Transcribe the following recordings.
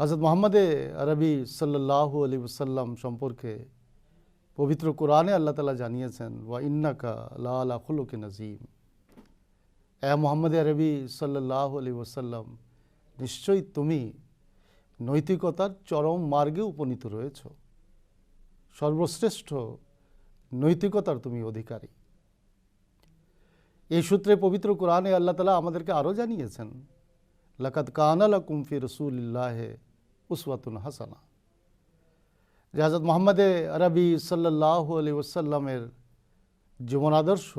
হজরত মোহাম্মদে আরবি সাল্লাহ আলী সাল্লাম সম্পর্কে পবিত্র কোরআনে আল্লাহ তালা জানিয়েছেন, ওয়া ইন্নাকা লা আলা খুলুকে নাজিম এ মোহাম্মদে আরবি সাল্লাহ আলী ওসাল্লাম নিশ্চয়ই তুমি নৈতিকতার চরম মার্গে উপনীত রয়েছ। সর্বশ্রেষ্ঠ নৈতিকতার তুমি অধিকারী। এই সূত্রে পবিত্র কোরআনে আল্লাহ তালা আমাদেরকে আরও জানিয়েছেন লাকাত কানালা কুমফি রসুল্লাহ উসওয়াতুন হাসানা যে হাজরত মোহাম্মদে আরবি সাল্লাহ আলী ওসাল্লামের জীবন আদর্শ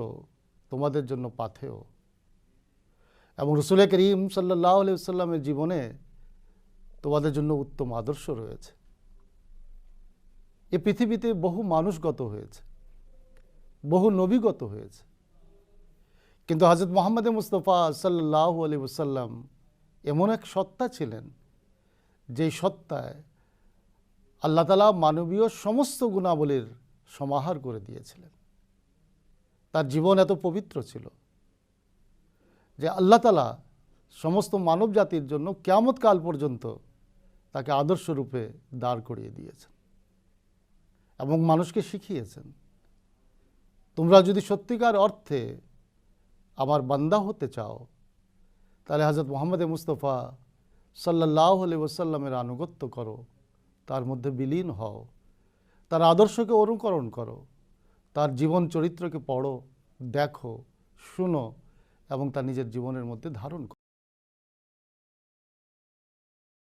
তোমাদের জন্য পাথেয়। এবং রসুল করিম সাল্লাহ আলি সাল্লামের জীবনে তোমাদের জন্য উত্তম আদর্শ রয়েছে। এ পৃথিবীতে বহু মানুষগত হয়েছে, বহু নবীগত হয়েছে। কিন্তু হজরত মোহাম্মদ মুস্তফা সাল্লাহ আলী ওসাল্লাম এমন এক সত্তা ছিলেন, যেই সত্তায় আল্লাহ তালা মানবীয় সমস্ত গুণাবলীর সমাহার করে দিয়েছিলেন। তার জীবন এত পবিত্র ছিল যে আল্লাহ তালা সমস্ত মানব জাতির জন্য কেয়ামত কাল পর্যন্ত তাকে আদর্শ রূপে দাঁড় করিয়ে দিয়েছেন এবং মানুষকে শিখিয়েছেন, তোমরা যদি সত্যিকার অর্থে আমার বান্দা হতে চাও তাহলে হজরত মোহাম্মদ মুস্তফা সাল্লাহ আলি ওসাল্লামের আনুগত্য করো, তার মধ্যে বিলীন হও, তার আদর্শকে অনুকরণ করো, তার জীবন চরিত্রকে পড়ো, দেখো, শুনো এবং তা নিজের জীবনের মধ্যে ধারণ